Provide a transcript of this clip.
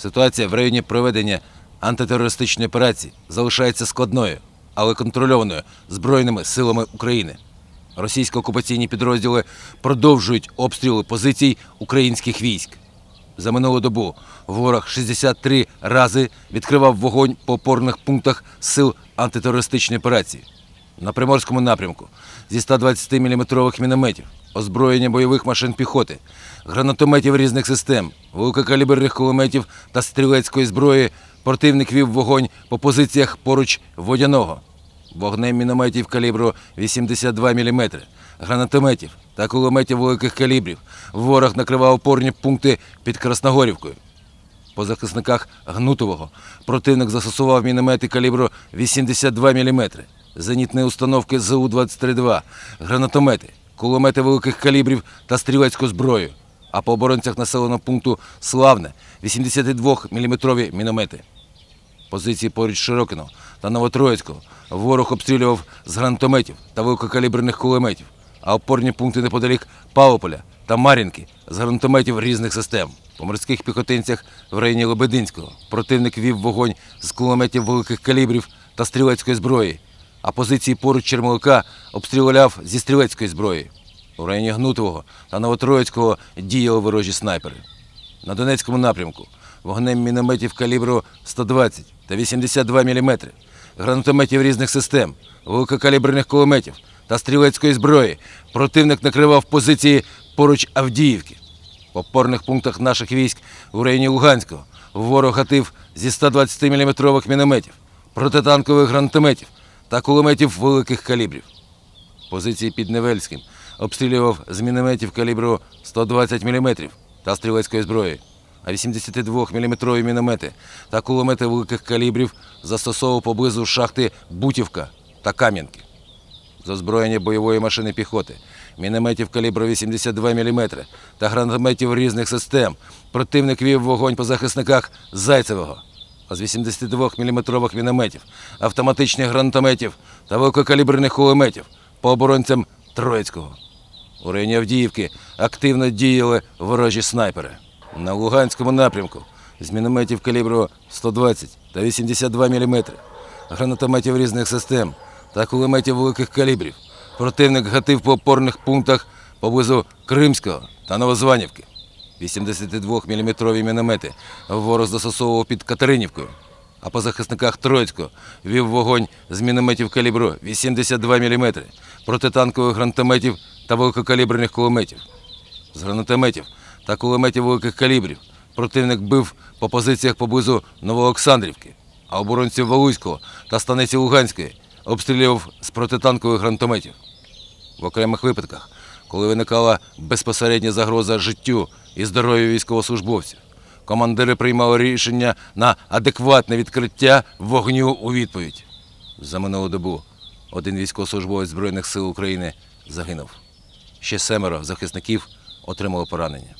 Ситуація в районі проведення антитерористичної операції залишається складною, але контрольованою Збройними силами України. Російсько-окупаційні підрозділи продовжують обстріли позицій українських військ. За минулу добу ворог 63 рази відкривав вогонь по опорних пунктах сил антитерористичної операції. На Приморському напрямку зі 120-мм мінометів, озброєння бойових машин піхоти, гранатометів різних систем, великокаліберних кулеметів та стрілецької зброї противник вів вогонь по позиціях поруч водяного. Вогнем мінометів калібру 82 мм, гранатометів та кулеметів великих калібрів ворог накривав опорні пункти під Красногорівкою. По захисниках Гнутового противник застосував міномети калібру 82 мм, зенітні установки ЗУ-23-2, гранатомети, кулемети великих калібрів та стрілецьку зброю, а по оборонцях населеного пункту Славне 82-мм міномети. Позиції поруч Широкино та Новотроїцького ворог обстрілював з гранатометів та великокаліберних кулеметів, а опорні пункти неподалік Павополя та Мар'їнки з гранатометів різних систем. По морських піхотинцях в районі Лебединського противник вів вогонь з кулеметів великих калібрів та стрілецької зброї, а позиції поруч Чермолика обстріляв зі стрілецької зброї. У районі Гнутового та Новотроїцького діяли ворожі снайпери. На Донецькому напрямку вогнем мінометів калібру 120 та 82 мм, гранатометів різних систем, великокаліберних кулеметів та стрілецької зброї противник накривав позиції поруч Авдіївки. В опорних пунктах наших військ у районі Луганського ворог гатив зі 120-мм мінометів, протитанкових гранатометів та кулеметів великих калібрів. Позиції під Невельським обстрілював з мінометів калібру 120 мм та стрілецької зброї, а 82-мм міномети та кулемети великих калібрів застосовував поблизу шахти Бутівка та Кам'янки. З озброєння бойової машини піхоти, мінометів калібру 82 мм та гранатометів різних систем противник вів вогонь по захисниках Зайцевого, з 82-мм мінометів, автоматичних гранатометів та великокаліберних кулеметів по оборонцям Троїцького. У районі Авдіївки активно діяли ворожі снайпери. На Луганському напрямку з мінометів калібру 120 та 82 мм, гранатометів різних систем та кулеметів великих калібрів. Противник гатив по опорних пунктах поблизу Кримського та Новозванівки. 82-мм міномети ворог застосовував під Катеринівкою, а по захисниках Троїцького вів вогонь з мінометів калібру 82 мм, протитанкових гранатометів та великокаліберних кулеметів. З гранатометів та кулеметів великих калібрів противник бив по позиціях поблизу Новоолександрівки, а оборонців Валуйського та станиці Луганської обстрілював з протитанкових гранатометів. В окремих випадках, коли виникала безпосередня загроза життю і здоров'я військовослужбовців, командири приймали рішення на адекватне відкриття вогню у відповідь. За минулу добу один військовослужбовець Збройних сил України загинув. Ще семеро захисників отримали поранення.